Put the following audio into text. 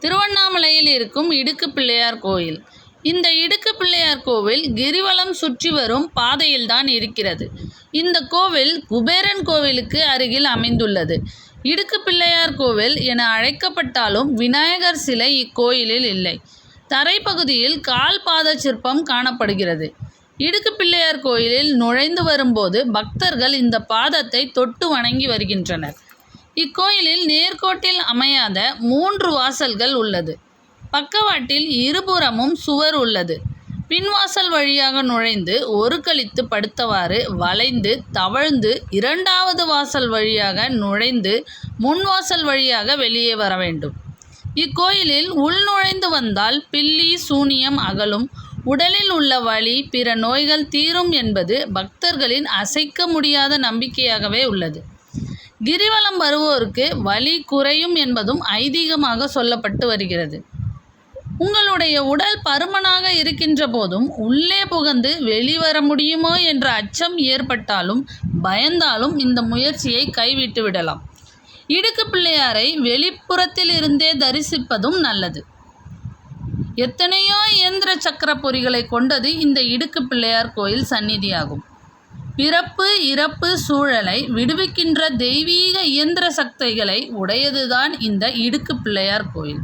திருவண்ணாமலையில் இருக்கும் இடுக்கு பிள்ளையார் கோயில். இந்த இடுக்கு பிள்ளையார் கோவில் கிரிவலம் சுற்றி வரும் பாதையில்தான் இருக்கிறது. இந்த கோவில் குபேரன் கோவிலுக்கு அருகில் அமைந்துள்ளது. இடுக்கு பிள்ளையார் கோவில் என அழைக்கப்பட்டாலும் விநாயகர் சிலை இக்கோயிலில் இல்லை. தரைப்பகுதியில் கால் பாத சிற்பம் காணப்படுகிறது. இடுக்கு பிள்ளையார் கோயிலில் நுழைந்து வரும்போது பக்தர்கள் இந்த பாதத்தை தொட்டு வணங்கி வருகின்றனர். இக்கோயிலில் நேர்கோட்டில் அமையாத மூன்று வாசல்கள் உள்ளது. பக்கவாட்டில் இருபுறமும் சுவர் உள்ளது. பின்வாசல் வழியாக நுழைந்து ஒரு கழித்து படுத்தவாறு வளைந்து தவழ்ந்து இரண்டாவது வாசல் வழியாக நுழைந்து முன்வாசல் வழியாக வெளியே வர வேண்டும். இக்கோயிலில் உள்நுழைந்து வந்தால் பில்லி சூனியம் அகலும். உடலில் உள்ள வழி பிற நோய்கள் தீரும் என்பது பக்தர்களின் அசைக்க முடியாத நம்பிக்கையாகவே உள்ளது. கிரிவலம் வருவோருக்கு வலி குறையும் என்பதும் ஐதீகமாக சொல்லப்பட்டு வருகிறது. உங்களுடைய உடல் பருமனாக இருக்கின்ற போதும் உள்ளே புகுந்து வெளிவர முடியுமோ என்ற அச்சம் ஏற்பட்டாலும் பயந்தாலும் இந்த முயற்சியை கைவிட்டு விடலாம். இடுக்கு பிள்ளையாரை வெளிப்புறத்தில் இருந்தே தரிசிப்பதும் நல்லது. எத்தனையோ இயந்திர சக்கர பொறிகளை கொண்டது இந்த இடுக்கு பிள்ளையார் கோயில் சந்நிதியாகும். பிறப்பு இறப்பு சூழலை விடுவிக்கின்ற தெய்வீக இயந்திர சக்திகளை உடையதுதான் இந்த இடுக்கு பிள்ளையார் கோயில்.